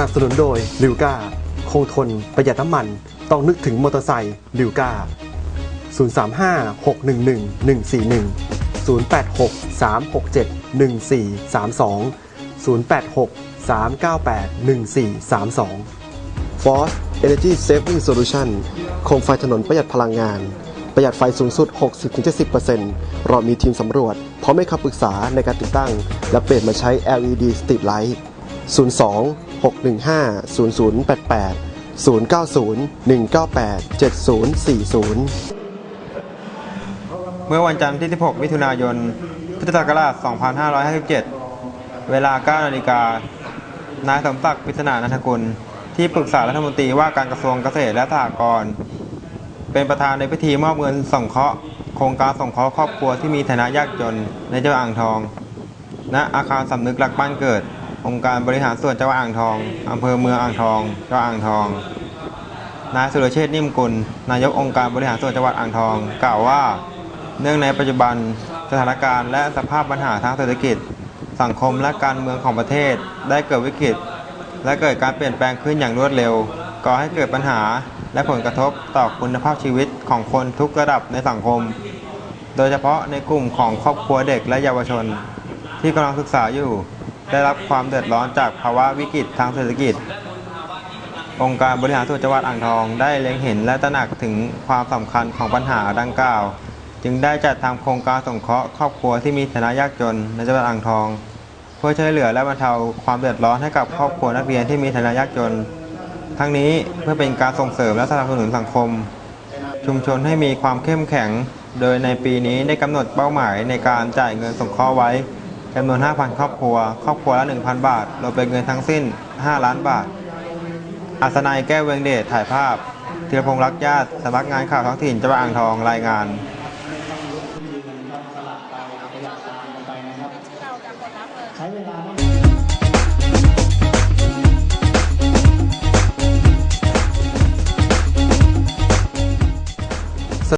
นับสนุนโดยลิวกาคงทน ประหยัดน้ำมัน ต้องนึกถึงมอเตอร์ไซค์ลิวกา035 611 141 086 367 1432 086 398 1432 Force Energy Saving Solution โคมไฟถนนประหยัดพลังงาน ประหยัดไฟสูงสุด 60-70%เรามีทีมสำรวจ พร้อมให้คำปรึกษาในการติดตั้ง และเปลี่ยนมาใช้ LED Street Light 02 615 0088 090 198 7040เมื่อวันจันทร์ที่ 16 มิถุนายน พุทธศักราช 2557 เวลา 9 นาฬิกา นายสมศักดิ์ปริศนานันทกุล ที่ปรึกษารัฐมนตรีว่าการกระทรวงเกษตรและสหกรณ์ เป็นประธานในพิธีมอบเงินส่งเคราะห์โครงการส่งเคราะห์ครอบครัวที่มีฐานะยากจนในจังหวัดอ่างทอง ณ อาคารสำนึกรักบ้านเกิด องค์การบริหารส่วนจังหวัดอ่างทองอำเภอเมืองอ่างทองจังหวัดอ่างทอง นายสุรเชษฐ์นิ่มกุล นายกองค์การบริหารส่วนจังหวัดอ่างทอง กล่าวว่า เนื่องในปัจจุบันสถานการณ์และสภาพปัญหาทางเศรษฐกิจ สังคมและการเมืองของประเทศได้เกิดวิกฤต และเกิดการเปลี่ยนแปลงขึ้นอย่างรวดเร็ว ก่อให้เกิดปัญหาและผลกระทบต่อคุณภาพชีวิตของคนทุกระดับในสังคม โดยเฉพาะในกลุ่มของครอบครัวเด็กและเยาวชน ที่กำลังศึกษาอยู่ ได้รับความเดือดร้อนจากภาวะวิกฤตทางเศรษฐกิจ องค์การบริหารส่วนจังหวัดอ่างทองได้เล็งเห็นและตระหนักถึงความสำคัญของปัญหาดังกล่าว จึงได้จัดทำโครงการสงเคราะห์ครอบครัวที่มีฐานะยากจนในจังหวัดอ่างทอง เพื่อช่วยเหลือและบรรเทาความเดือดร้อนให้กับครอบครัวนักเรียนที่มีฐานะยากจน ทั้งนี้เพื่อเป็นการส่งเสริมและสนับสนุนสังคม ชุมชนให้มีความเข้มแข็ง โดยในปีนี้ได้กำหนดเป้าหมายในการจ่ายเงินสงเคราะห์ไว้ จำนวน 5,000 ครอบครัว ครอบครัวละ 1,000 บาทเรามเป็นเงินทั้งสิ้น 5 ล้านบาท อัศนัยแก้วเวงเดชถ่ายภาพธีรพงษ์รักญาติสำนักงานข่าวท้องถิ่นจังหวัดอ่างทองรายงานใช้เวลา